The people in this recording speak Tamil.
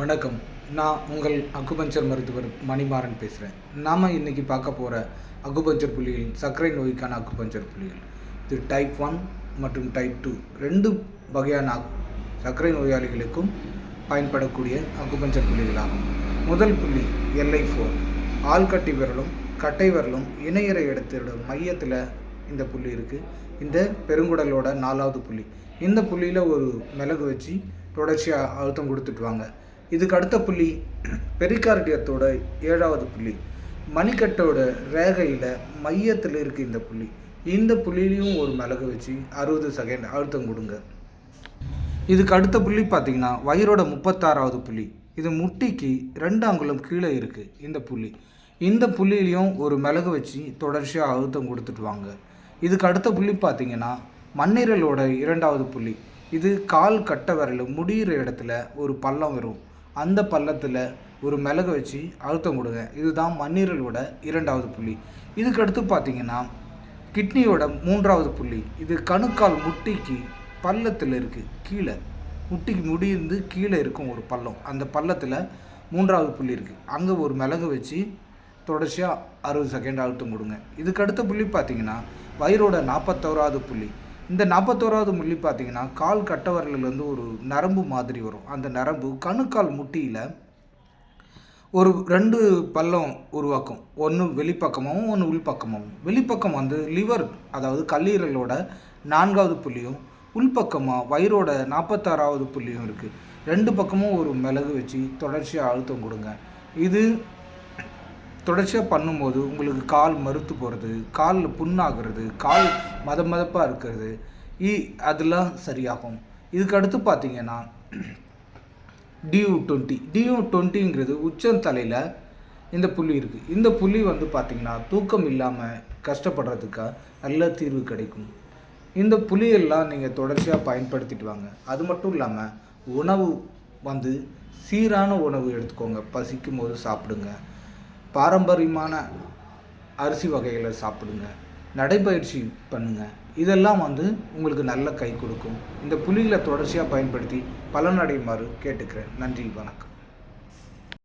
வணக்கம். நான் உங்கள் அக்குபஞ்சர் மருத்துவர் மணிமாறன் பேசுகிறேன் நாம் இன்றைக்கி பார்க்க போகிற அக்குபஞ்சர் புள்ளிகள் சர்க்கரை நோய்க்கான அக்குபஞ்சர் புள்ளிகள். இது டைப் ஒன் மற்றும் டைப் டூ ரெண்டு வகையான சர்க்கரை நோயாளிகளுக்கும் பயன்படக்கூடிய அக்குபஞ்சர் புள்ளிகளாகும். முதல் புள்ளி எல்ஐ ஃபோர் ஆள்கட்டி விரலும் கட்டை விரலும் இணையற இடத்தோட மையத்தில் இந்த புள்ளி இருக்குது இந்த பெருங்குடலோட நாலாவது புள்ளி. இந்த புள்ளியில் ஒரு மிளகு வச்சு தொடர்ச்சியாக அழுத்தம் கொடுத்துட்டு வாங்க. இதுக்கு அடுத்த புள்ளி பெரிகார்டியத்தோட ஏழாவது புள்ளி. மணிக்கட்டோட ரேகையில் மையத்தில் இருக்குது இந்த புள்ளி. இந்த புள்ளியிலையும் ஒரு மிளகு வச்சு அறுபது செகண்ட் அழுத்தம் கொடுங்க. இதுக்கு அடுத்த புள்ளி பார்த்தீங்கன்னா வயிறோட முப்பத்தாறாவது புள்ளி. இது முட்டிக்கு ரெண்டு அங்குலம் கீழே இருக்குது இந்த புள்ளி. இந்த புள்ளியிலையும் ஒரு மிளகு வச்சு தொடர்ச்சியாக அழுத்தம் கொடுத்துட்டு வாங்க. இதுக்கு அடுத்த புள்ளி பார்த்தீங்கன்னா மண்ணீரலோட இரண்டாவது புள்ளி. இது கால் கட்ட விரல் முடிகிற இடத்துல ஒரு பள்ளம் வரும். அந்த பள்ளத்தில் ஒரு மிளகு வச்சு அழுத்தம் கொடுங்க. இதுதான் மண்ணீரலோட இரண்டாவது புள்ளி. இதுக்கு அடுத்து பார்த்தீங்கன்னா கிட்னியோட மூன்றாவது புள்ளி. இது கணுக்கால் முட்டிக்கு பள்ளத்தில் இருக்குது கீழே. முட்டிக்கு முடிந்து கீழே இருக்கும் ஒரு பள்ளம். அந்த பள்ளத்தில் மூன்றாவது புள்ளி இருக்குது அங்கே ஒரு மிளகு வச்சு தொடர்ச்சியாக அறுபது செகண்ட் அழுத்தம் கொடுங்க. இதுக்கு அடுத்த புள்ளி பார்த்தீங்கன்னா வயிறோட நாற்பத்தோராவது புள்ளி. இந்த நாற்பத்தோராவது புள்ளி பார்த்தீங்கன்னா கால் கட்டவரலேருந்து ஒரு நரம்பு மாதிரி வரும். அந்த நரம்பு கணுக்கால் முட்டியில் ஒரு ரெண்டு பள்ளம் உருவாக்கும். ஒன்று வெளிப்பக்கமாகவும் ஒன்று உள்பக்கமாகவும் வெளிப்பக்கம் வந்து லிவர் அதாவது கல்லீரலோட நான்காவது புள்ளியும் உள்பக்கமாக வயிறோட நாற்பத்தாறாவது புள்ளியும் இருக்குது ரெண்டு பக்கமும் ஒரு மிளகு வச்சு தொடர்ச்சியாக அழுத்தம் கொடுங்க. இது தொடர்ச்சியாக பண்ணும்போது உங்களுக்கு கால் மறுத்து போகிறது காலில் புண்ணாகிறது கால் மத மதப்பாக இருக்கிறது இ அதெல்லாம் சரியாகும். இதுக்கு அடுத்து பார்த்தீங்கன்னா டியூ டுவெண்ட்டி டியூ டுவெண்ட்டிங்கிறது உச்சந்தலையில் இந்த புள்ளி இருக்குது இந்த புள்ளி வந்து பார்த்திங்கன்னா தூக்கம் இல்லாமல் கஷ்டப்படுறதுக்கு நல்ல தீர்வு கிடைக்கும். இந்த புளியெல்லாம் நீங்கள் தொடர்ச்சியாக பயன்படுத்திட்டு வாங்க. அது மட்டும் இல்லாமல் உணவு வந்து சீரான உணவு எடுத்துக்கோங்க. பசிக்கும் போது சாப்பிடுங்க. பாரம்பரியமான அரிசி வகைகளை சாப்பிடுங்க. நடைப்பயிற்சி பண்ணுங்க. இதெல்லாம் வந்து உங்களுக்கு நல்ல கை கொடுக்கும். இந்த புலிகளை தொடர்ச்சியாக பயன்படுத்தி பலனடையுமாறு கேட்டுக்கிறேன். நன்றி வணக்கம்.